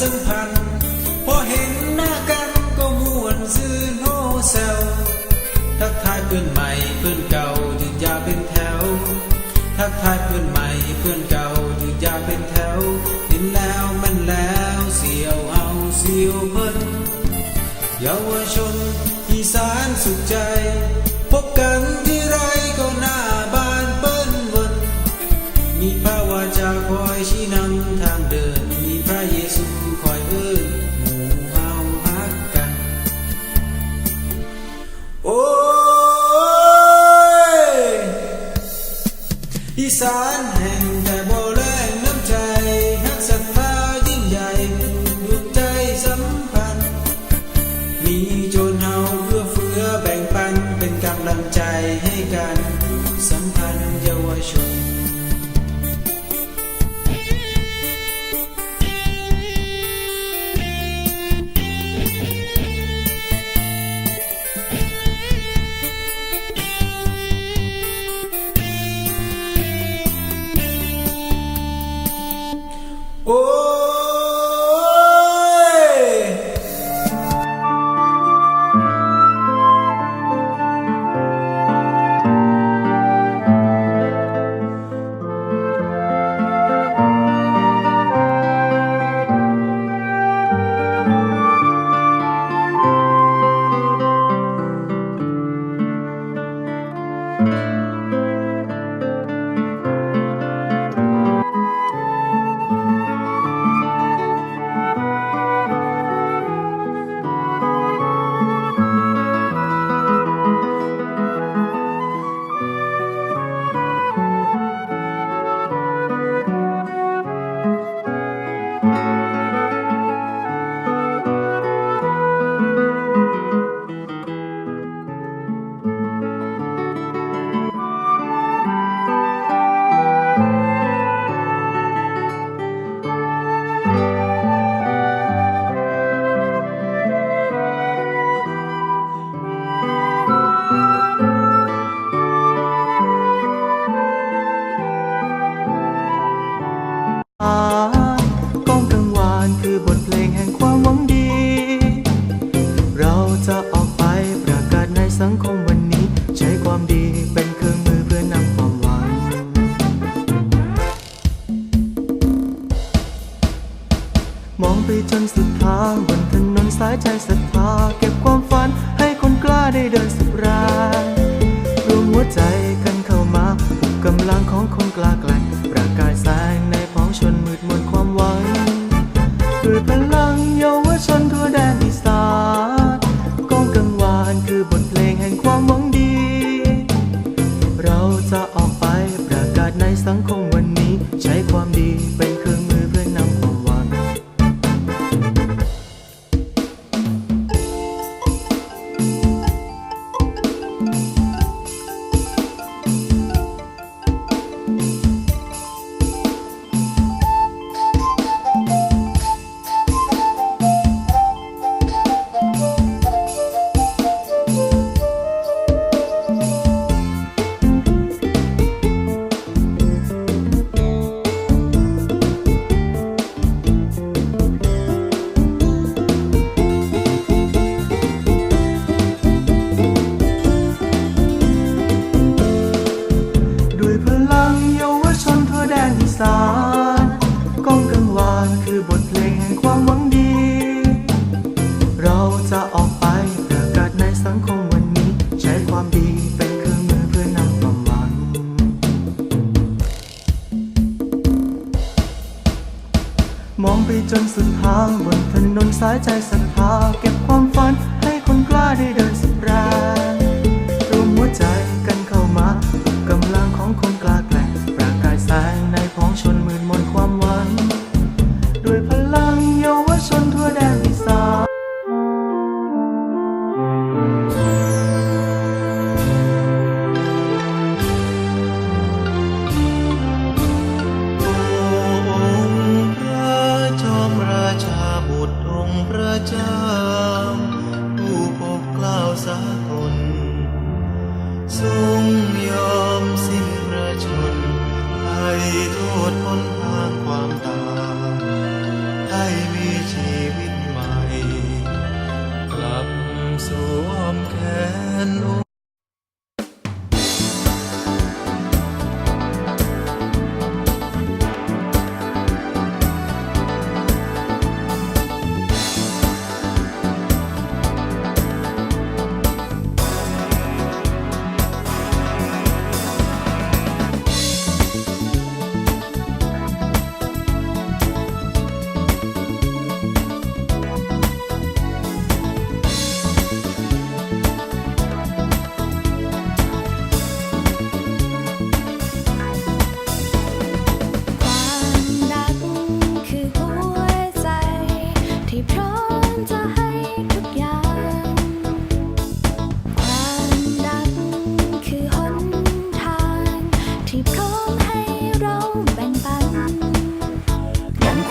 สัมพันธ์ พอเห็นหน้ากันก็มวนซื่อโนเซลทักทายเพื่อนใหม่เพื่อนเก่าอยู่ยาเป็นแถว ทักทายเพื่อนใหม่เพื่อนเก่าอยู่ยาเป็นแถวเห็นแล้วมันแล้วเสียวเอาเสียวเพิ่นเยาวชนอีสานสุขใจ Sunday. านคือบทเพลงแห่ง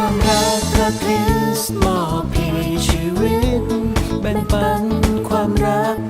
ความรักพระคริสต์มอบให้ชีวิตแบ่งปันความรัก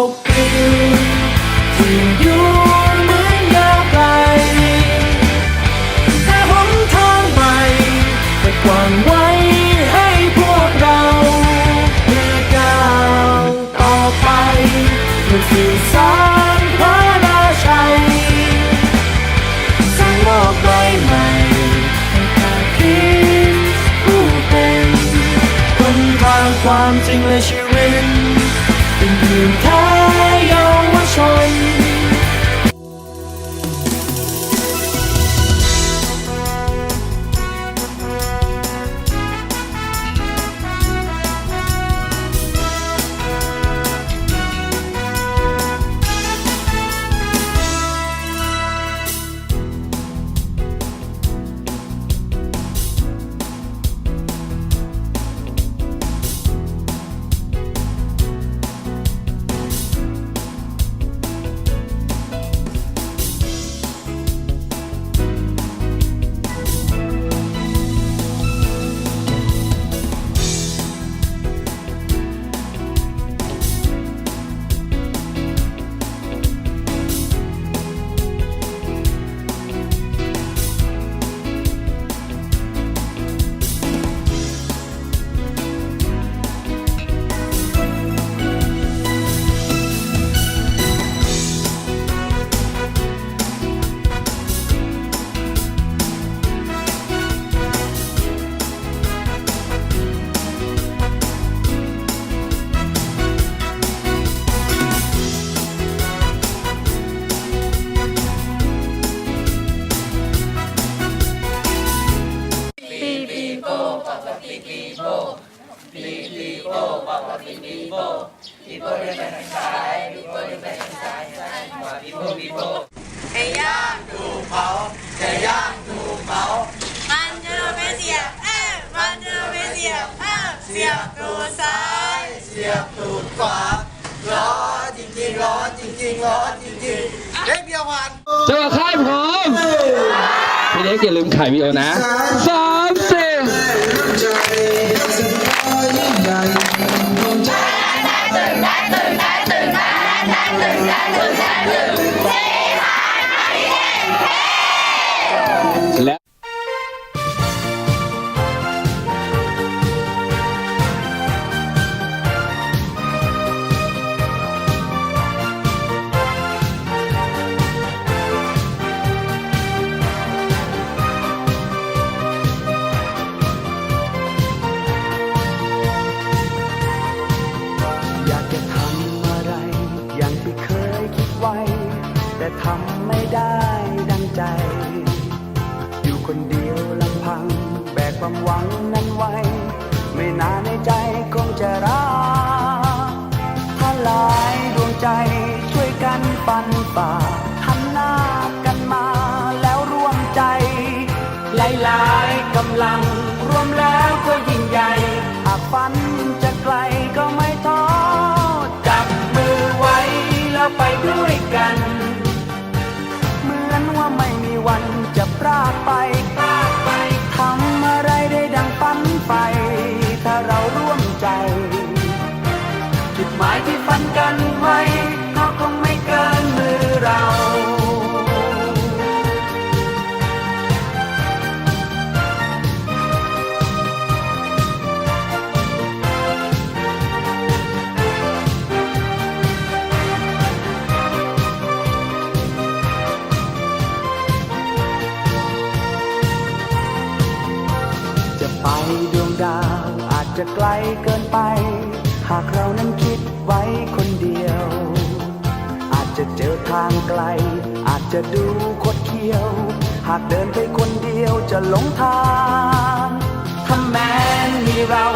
smoke. People live inside, people live inside, inside. People, people. จะย่างถูกเผาจะย่างถูกเผามันจะไม่เสียบเอ้ยมันจะไม่เสียบเอ้ยเสียบตูดซ้าย เสียตูขวา ร้อนจริงๆร้อนจริงๆร้อนจริงๆเด็กเดียววานเจอค่ายผมพี่เด็กอย่าลืมขายวิโอนะ Dinosaur! ทำไม่ได้ดังใจ อยู่คนเดียวลำพัง แบกความหวังนั้นไว้ ไม่นานในใจคงจะรักถ้าหลายดวงใจช่วยกันปันป่า ไป จะไกลเกินไป หากเรานั้นคิดไว้คนเดียว อาจจะเจอทางไกล อาจจะดูคดเคี้ยว หากเดินไปคนเดียวจะหลงทางถ้าแม้มีเรา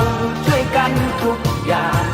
ช่วยกันทุกอย่าง